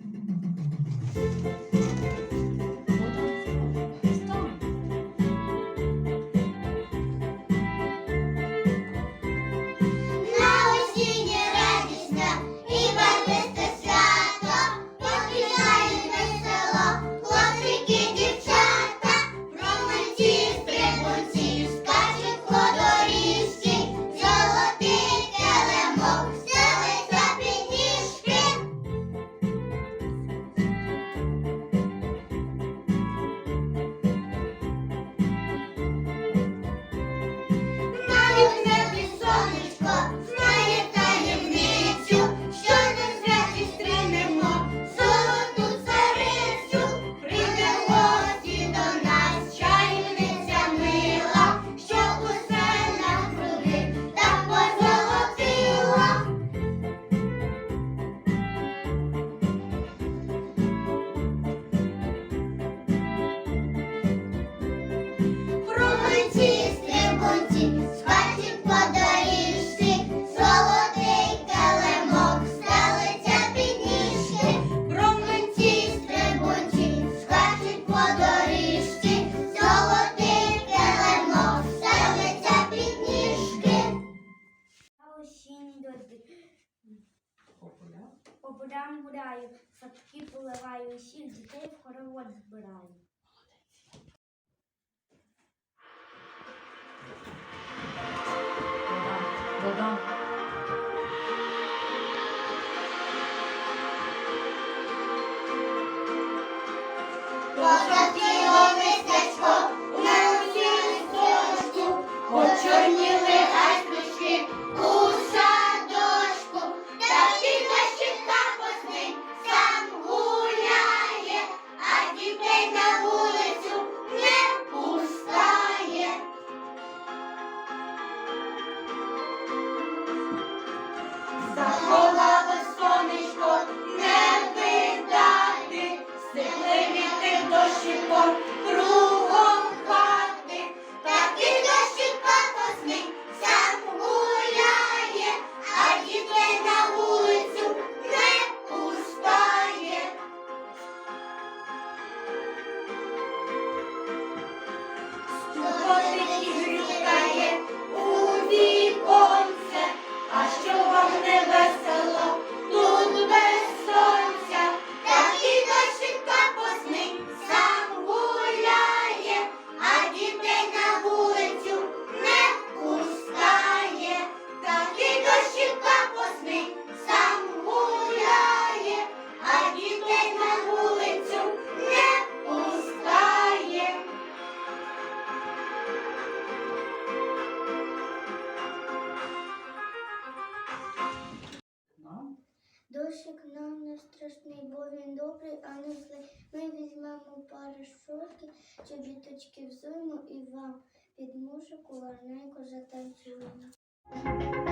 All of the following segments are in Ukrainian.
thank you shield today for a one brand. Well done. Well done. Well. корисний, бо він добрий, а не злий. Ми візьмемо парашутки, чобіточки взуємо і вам під мушу гарненько затанцюємо.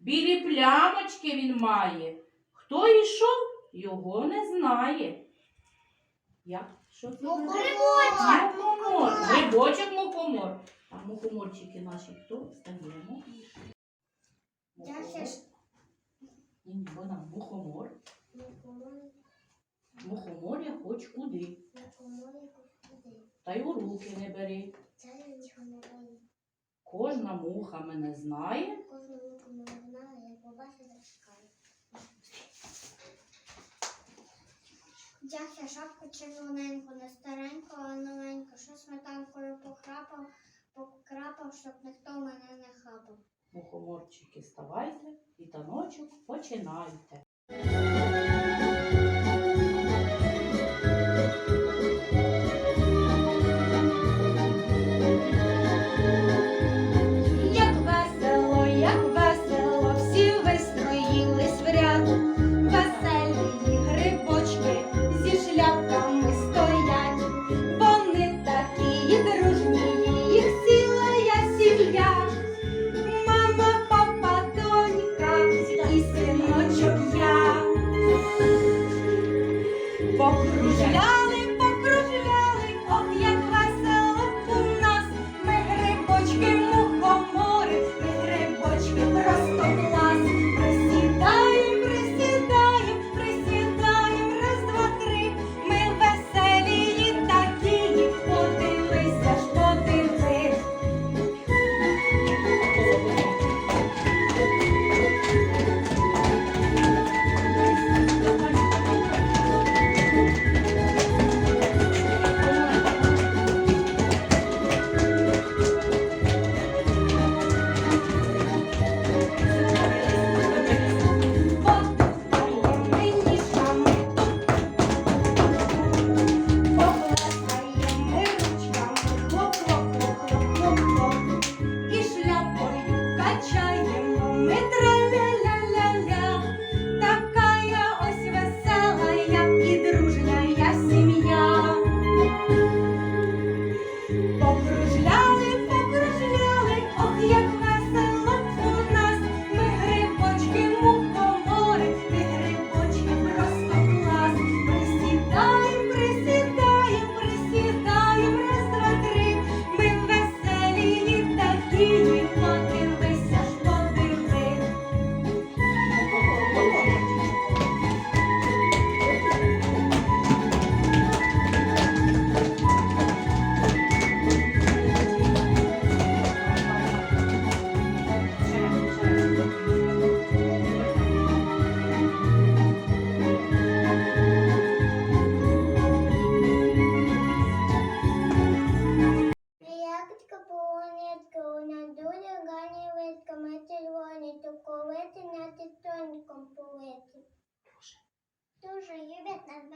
Білі плямочки він має. Хто йшов, його не знає. Як? Що це? Грибочок. Мухомор. А мухоморчики наші хто? Стаємо. Я ще ж- мухомор. Мухомор я хоч куди. Та й у руки не бери. Кожна муха мене знає. Кожна муха мене знає, Я ще шапку червоненьку, не стареньку, а новеньку, що сметанкою похрапав, покрапав, щоб ніхто мене не хапав. Мухоморчики, ставайте і таночок починайте.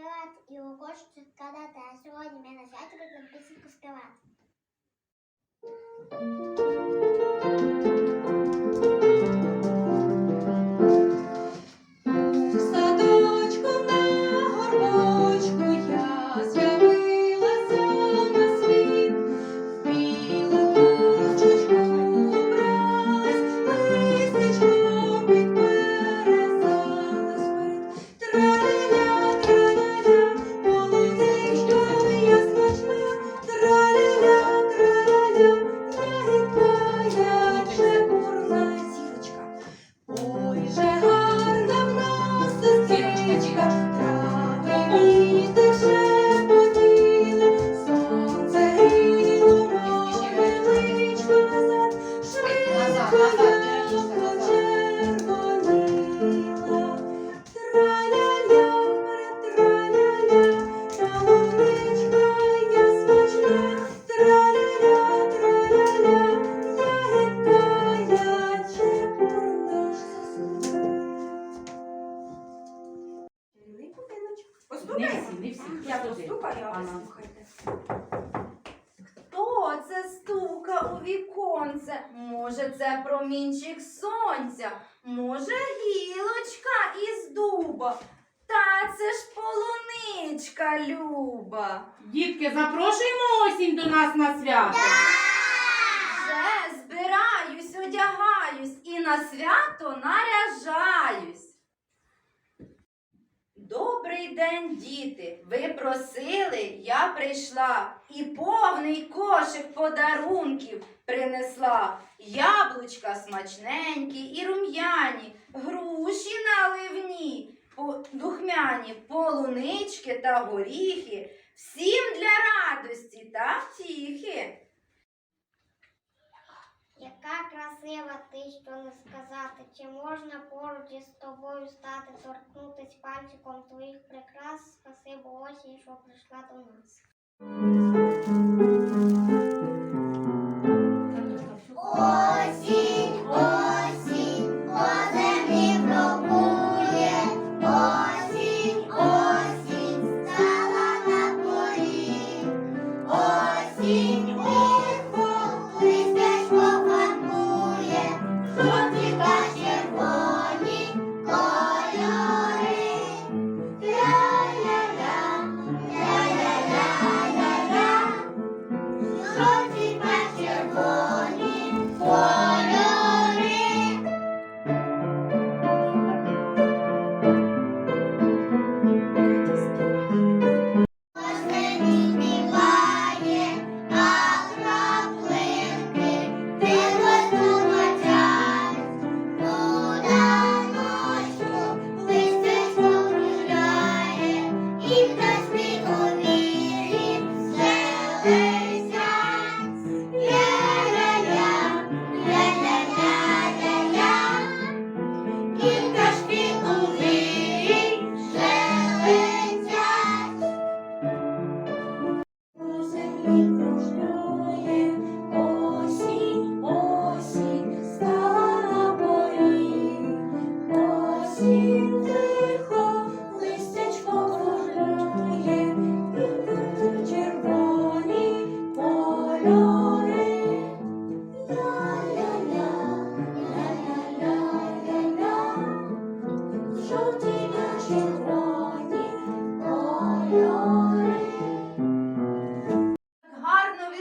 Люблять нас у і хочуть сказати, а сьогодні ми на святі будемо пісеньку співати. Промінчик сонця, може, гілочка із дуба. Та це ж полуничка люба. Дітки, запрошуємо осінь до нас на свято. Вже збираюсь, одягаюсь і на свято наряжаюсь. Добрий день, діти! Ви просили, я прийшла і повний кошик подарунків принесла. Яблучка смачненькі і рум'яні, груші наливні, духмяні, полунички та горіхи. Всім для радості та втіхи. Яка красива ти, що не сказати, чи можна поруч із тобою стати, торкнутись пальчиком твоїх прикрас, спасибо осінь, що прийшла до нас.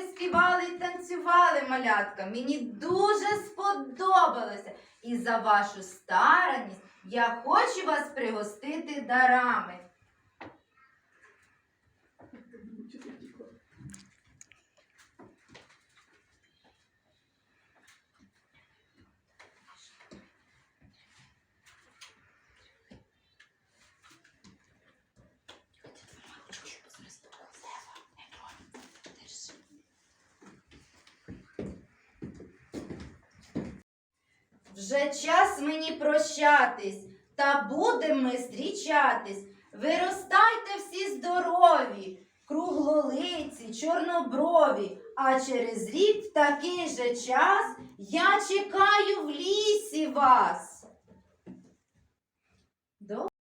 Співали і танцювали, малятка. Мені дуже сподобалося. І за вашу старанність я хочу вас пригостити дарами. Вже час мені прощатись, та будемо ми зустрічатись. Виростайте всі здорові, круглолиці, чорноброві, а через рік в такий же час я чекаю в лісі вас.